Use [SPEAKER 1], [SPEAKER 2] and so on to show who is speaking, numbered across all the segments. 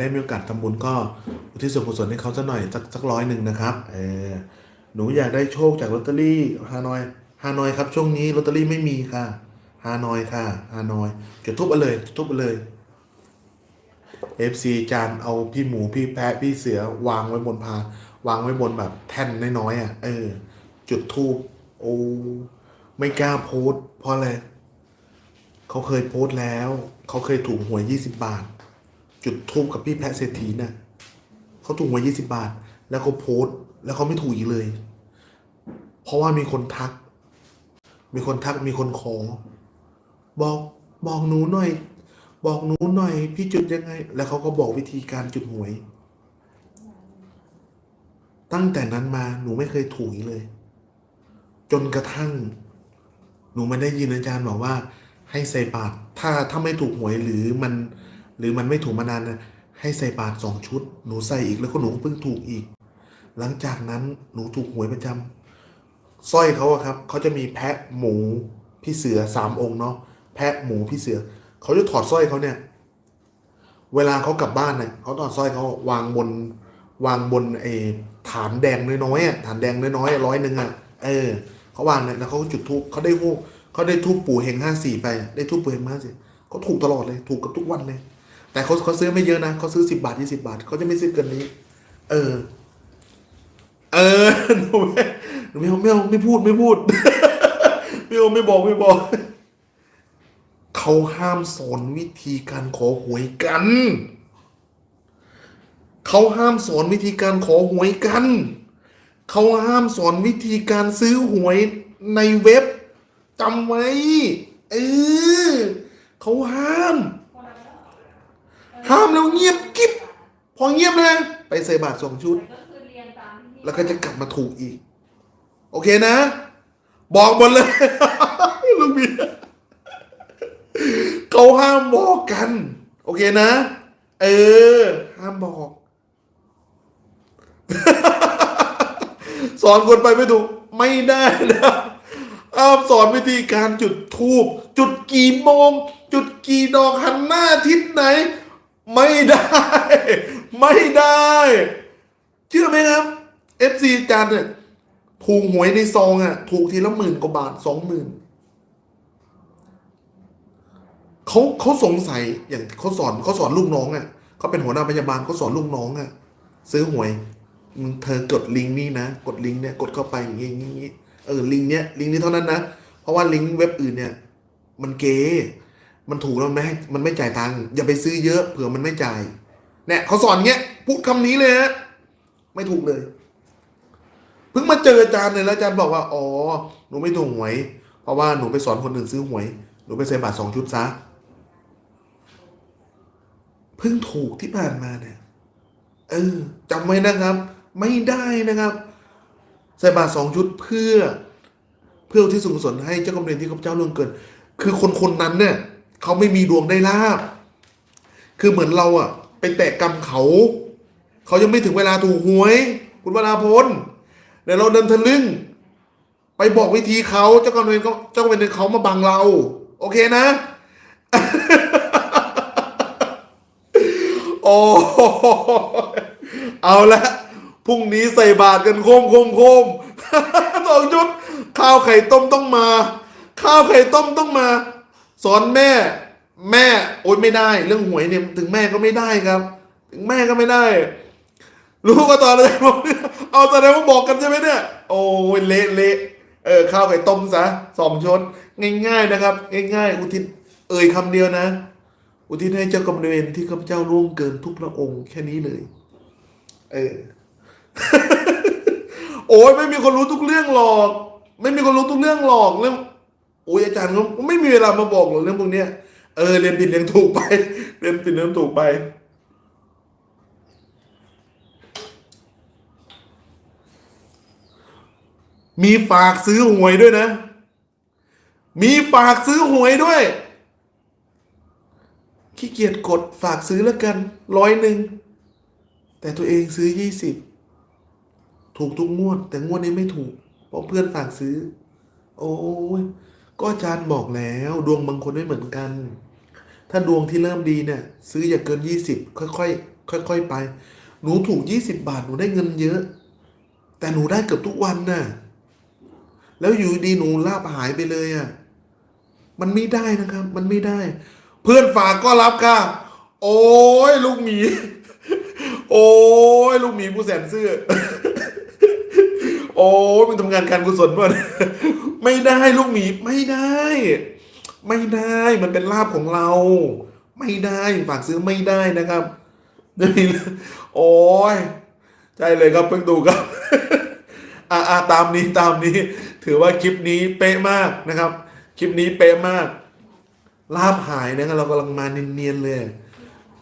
[SPEAKER 1] ได้มีโอกาสทำบุญก็อุทิศส่วนกุศลให้เขาสักหน่อยสักสักร้อยหนึ่งนะครับเออหนูอยากได้โชคจากลอตเตอรี่ฮานอยฮานอยครับ ช่วงนี้ลอตเตอรี่ไม่มีค่ะฮานอยค่ะฮานอยจุดทุบเอาเลยจุดทุบเอาเลย FC จานเอาพี่หมูพี่แพะพี่เสือวางไว้บนพาวางไว้บนแบบแท่นน้อยๆอะเออ จุดทูบโอ้ไม่กล้าโพสเพราะอะไรเขาเคยโพสต์แล้ว เขาเคยถูกหวยยี่สิบบาท จุดทูบกับพี่แพะเศรษฐีน่ะเขาถูกหวยยี่สิบาท แล้วเขาโพสต์ แล้วเขาไม่ถูกอีกเลย เพราะว่ามีคนทัก มีคนทักมีคนขอ บอกบอกหนูหน่อย บอกหนูหน่อย พี่จุดยังไง แล้วเขาก็บอกวิธีการจุดหวย ตั้งแต่นั้นมาหนูไม่เคยถูกอีกเลย จนกระทั่ง หนูมาได้ยินอาจารย์บอกว่า ให้ใส่บาตรถ้าถ้าไม่ถูกหวยหรือมัน หรือมันไม่ถูกมานานนะให้ใส่บาตรสองชุด หนูใส่อีกแล้วก็หนูเพิ่งถูกอีก หลังจากนั้นหนูถูกหวยประจำสร้อยเขาอะครับเขาจะมีแพะหมูพี่เสือสามองค์เนาะแพะหมูพี่เสือเขาจะถอดสร้อยเขาเนี่ย เวลาเขากลับบ้านเนี่ยเขาถอดสร้อยเขาวางบนวางบนไอ้ฐานแดงน้อยๆอะฐานแดงน้อยๆร้อยหนึ่งอะเออเขาวางเนี่ยแล้วเขาจุดทูบเขาได้ทูบเขาได้ทูบปู่เฮงห้าสี่ไป ได้ทูบปู่เฮงห้าสี่เขาถูกตลอดเลย ถูกกับทุกวันเลย แต่เขาเขาซื้อไม่เยอะนะเขาซื้อสิบาทยี่สิบาทเขาจะไม่ซื้อเกินนี้ เออ เออหนูไม่หนูไม่เอาไม่เอาไม่พูดไม่พูดไม่เอาไม่บอกไม่บอกเขาห้ามสอนวิธีการขอหวยกันเขาห้ามสอนวิธีการขอหวยกัน เขาห้ามสอนวิธีการซื้อหวยในเว็บจำไว้ เออเขาห้าม ห้ามแล้วเงียบกิ๊บพอเงียบนะไปใส่บาทสองชุด
[SPEAKER 2] ก็คือเรียนตามที่
[SPEAKER 1] แล้วก็จะกลับมาถูกอีก โอเคนะ บอกหมดเลยลุงเบียร์เขาห้ามบอกกัน โอเคนะ เออ ห้ามบอก สอนคนไปไม่ถูกไม่ได้นะห้ามสอนวิธีการจุดทูบจุดกี่โมง จุดกี่ดอกหันหน้าทิศไหน ไม่ได้ ไม่ได้ เชื่อไหมครับ FC จานเนี่ยถูกหวยในซองอะ ถูกทีละหมื่นกว่าบาทสองหมื่นเขาเขาสงสัยอย่างเขาสอนเขาสอนลูกน้องอะเขาเป็นหัวหน้าพยาบาลเขาสอนลูกน้องอะ ซื้อหวยมึงเธอกดลิงก์นี้นะ กดลิงก์เนี่ยกดเข้าไปอย่างงี้อย่างงี้เออลิงก์เนี้ยลิงก์นี้เท่านั้นนะ เพราะว่าลิงก์เว็บอื่นเนี่ย มันเก๋ มันถูกแล้วไม่ให้มันไม่จ่ายตังค์อย่าไปซื้อเยอะเผื่อมันไม่จ่ายเนี่ยเขาสอนเงี้ยพูดคำนี้เลยฮะไม่ถูกเลยเพิ่งมาเจออาจารย์เลยแล้วอาจารย์บอกว่าอ๋อหนูไม่ถูกหวย เพราะว่าหนูไปสอนคนอื่นซื้อหวยหนูไปใส่บาทสองชุดซะเพิ่งถูกที่ผ่านมาเนี่ยเออจำไว้นะครับ ไม่ได้นะครับ ใส่บาทสองชุดเพื่อ เพื่อที่สุกุศลให้เจ้ากรรมนายที่ข้าพเจ้าล่วงเกิน คือคนคนนั้นเนี่ย เขาไม่มีดวงได้ลาบ คือเหมือนเราอะไปแตะกรรมเขา เขายังไม่ถึงเวลาถูกหวย คุณวราพลเดี๋ยวเราเดินทะลึ่ง ไปบอกวิธีเขาเจ้ากรรมนายเขาเจ้ากรรมนายเขามาบังเรา โอเคนะ โอ้เอาละพรุ่งนี้ใส่บาตรกันโคมโคมโคมสองชุดข้าวไข่ต้มต้องมา ข้าวไข่ต้มต้องมา สอนแม่ แม่โอ๊ยไม่ได้ เรื่องหวยเนี่ยถึงแม่ก็ไม่ได้ครับ ถึงแม่ก็ไม่ได้ รู้ก็ตอนเลยบอกเนี่ยเอาแสดงว่าบอกกันใช่ไหมเนี่ย โอ้ยเละเละเออข้าวไข่ต้มซะสองชดง่าย ๆนะครับ ง่ายๆ อุทิศเอ่ยคำเดียวนะ อุทิศให้เจ้ากรรมนายเวรที่ข้าพเจ้าล่วงเกินทุกพระองค์แค่นี้เลย เออ โอ้ยไม่มีคนรู้ทุกเรื่องหรอก ไม่มีคนรู้ทุกเรื่องหรอกเรื่อง อ้ยอาจารย์เขาไม่มีเวลามาบอกหรอกเรื่องพวกเนี้ยเออเรียนผิดเรียนถูกไป เรียนผิดเรียนถูกไป มีฝากซื้อหวยด้วยนะ มีฝากซื้อหวยด้วย ขี้เกียจกดฝากซื้อแล้วกันร้อยหนึ่ง แต่ตัวเองซื้อยี่สิบถูกทุกงวด แต่งวดนี้ไม่ถูกเพราะเพื่อนฝากซื้อ โอ้ย ก็อาจารย์บอกแล้วดวงบางคนไม่เหมือนกัน ถ้าดวงที่เริ่มดีเนี่ยซื้ออย่าเกินยี่สิบค่อยๆค่อยๆไป หนูถูกยี่สิบาทหนูได้เงินเยอะ แต่หนูได้เกือบทุกวันน่ะแล้วอยู่ดีหนูลาบหายไปเลยอะมันไม่ได้นะครับ มันไม่ได้ เพื่อนฝากก็รับค่ะ โอ้ยลูกหมี โอ้ยลูกหมีผู้แสนซื่อโอ้ยมึงทำงานการกุศลป่ะ ไม่ได้ลูกหมีไม่ได้ ไม่ได้มันเป็นลาบของเรา ไม่ได้ฝากซื้อไม่ได้นะครับโอ้ยใช่เลยครับเพิ่งดูครับอ่าอาตามนี้ตามนี้ ถือว่าคลิปนี้เป๊ะมากนะครับ คลิปนี้เป๊ะมาก ลาบหายนะครับเรากำลังมาเนียนๆเลย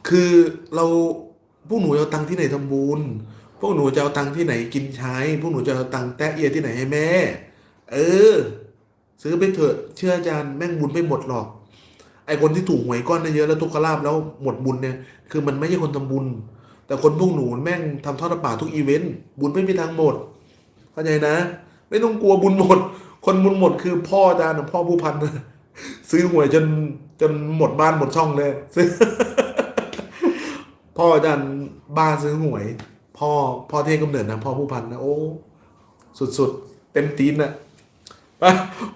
[SPEAKER 1] คือเราพวกหนูจะเอาตังค์ที่ไหนทำบุญพวกหนูจะเอาตังค์ที่ไหนกินใช้ พวกหนูจะเอาตังค์แตะเอียที่ไหนให้แม่ เออ ซื้อไปเถอะเชื่ออาจารย์แม่งบุญไม่หมดหรอก ไอคนที่ถูกหวยก้อนเยอะแล้วทุกขลาบแล้วหมดบุญเนี่ย คือมันไม่ใช่คนทำบุญ แต่คนพวกหนูแม่งทำทอดป่าทุกอีเวนต์บุญไม่มีทางหมดเข้าใจนะ ไม่ต้องกลัวบุญหมด คนบุญหมดคือพ่ออาจารย์พ่อผู้พันซื้อหวยจนจนหมดบ้านหมดช่องเลยซื้อพ่ออาจารย์บ้านซื้อหวย พ่อพ่อเทพกำเนิดนะพ่อผู้พันนะโอ้สุดๆ เต็มตีนนะ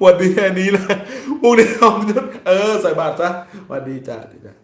[SPEAKER 1] วันนี้แค่นี้นะพรุ่งนี้เอาเออใส่บาตรซะวันดีจ้าดีจ้า